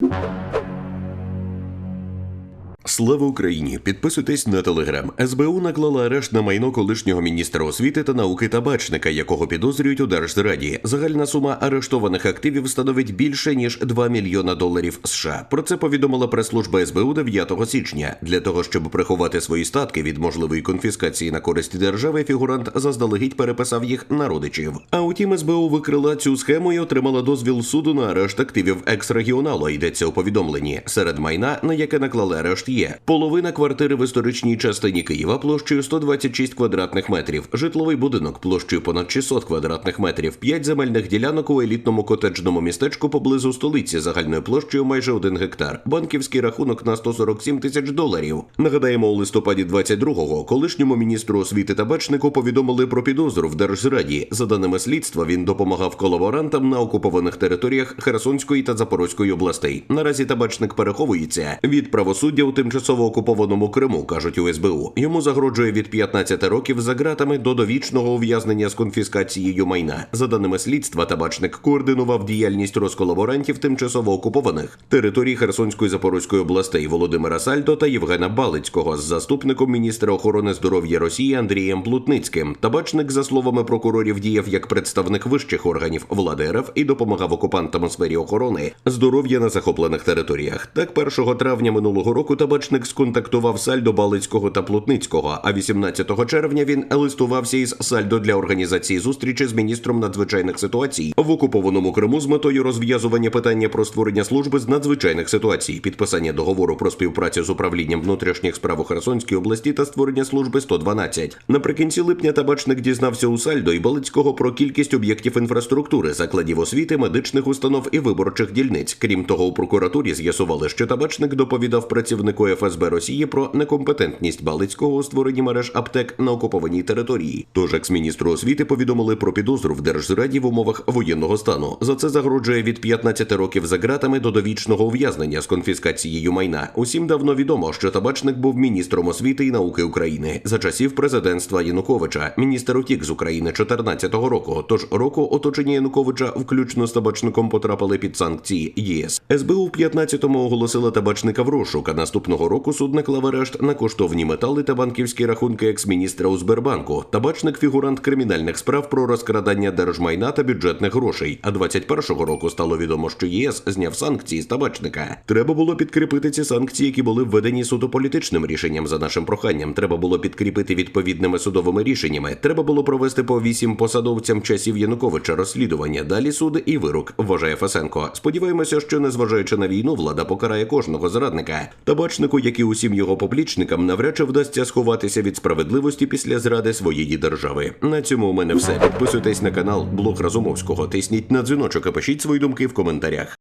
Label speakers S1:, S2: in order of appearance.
S1: you. Слава Україні! Підписуйтесь на телеграм. СБУ наклала арешт на майно колишнього міністра освіти та науки табачника, якого підозрюють у Держзраді. Загальна сума арештованих активів становить більше ніж 2 мільйона доларів США. Про це повідомила прес-служба СБУ 9 січня. Для того щоб приховати свої статки від можливої конфіскації на користь держави, фігурант заздалегідь переписав їх на родичів. А утім, СБУ викрила цю схему і отримала дозвіл суду на арешт активів екс-регіоналу. Йдеться у повідомленні. Серед майна, на яке наклали арешт, є половина квартири в історичній частині Києва площею 126 квадратних метрів, житловий будинок площею понад 600 квадратних метрів, 5 земельних ділянок у елітному котеджному містечку поблизу столиці загальною площею майже 1 гектар, банківський рахунок на 147 тисяч доларів. Нагадаємо, у листопаді 22-го колишньому міністру освіти табачнику повідомили про підозру в Держзраді. За даними слідства, він допомагав колаборантам на окупованих територіях Херсонської та Запорозької областей. Наразі табачник переховується від правосуддя у тимчасово окупованому Криму, кажуть у СБУ. Йому загрожує від 15 років за ґратами до довічного ув'язнення з конфіскацією майна. За даними слідства, табачник координував діяльність розколаборантів тимчасово окупованих територій Херсонської Запорозької областей Володимира Сальдо та Євгена Балицького з заступником міністра охорони здоров'я Росії Андрієм Плутницьким. Табачник, за словами прокурорів, діяв як представник вищих органів влади РФ і допомагав окупантам у сфері охорони здоров'я на захоплених територіях. Так, 1 травня минулого року табачник сконтактував Сальдо Балицького та Плутницького. А 18 червня він листувався із Сальдо для організації зустрічі з міністром надзвичайних ситуацій в окупованому Криму з метою розв'язування питання про створення служби з надзвичайних ситуацій, підписання договору про співпрацю з управлінням внутрішніх справ у Херсонській області та створення служби 112. Наприкінці липня табачник дізнався у Сальдо і Балицького про кількість об'єктів інфраструктури, закладів освіти, медичних установ і виборчих дільниць. Крім того, у прокуратурі з'ясували, що табачник доповідав працівнику ФСБ Росії про некомпетентність Балицького у створенні мереж аптек на окупованій території. Тож екс-міністру освіти повідомили про підозру в Держзраді в умовах воєнного стану. За це загрожує від 15 років за ґратами до довічного ув'язнення з конфіскацією майна. Усім давно відомо, що табачник був міністром освіти і науки України за часів президентства Януковича. Міністр утік з України 14-го року. Тож року оточення Януковича, включно з табачником, потрапили під санкції ЄС. СБУ в 15-му оголосила табачника в розшук, а наступного року суд наклав арешт на коштовні метали та банківські рахунки екс-міністра у Сбербанку. Табачник фігурант кримінальних справ про розкрадання держмайна та бюджетних грошей. А 21-го року стало відомо, що ЄС зняв санкції з табачника. Треба було підкріпити ці санкції, які були введені суто політичним рішенням за нашим проханням. Треба було підкріпити відповідними судовими рішеннями. Треба було провести по вісім посадовцям часів Януковича розслідування. Далі суд і вирок, вважає Фесенко. Сподіваємося, що незважаючи на війну, влада покарає кожного зрадника. Табачнику, як і усім його поплічникам, навряд чи вдасться сховатися від справедливості після зради своєї держави. На цьому у мене все. Підписуйтесь на канал Блог Разумовського, тисніть на дзвіночок і пишіть свої думки в коментарях.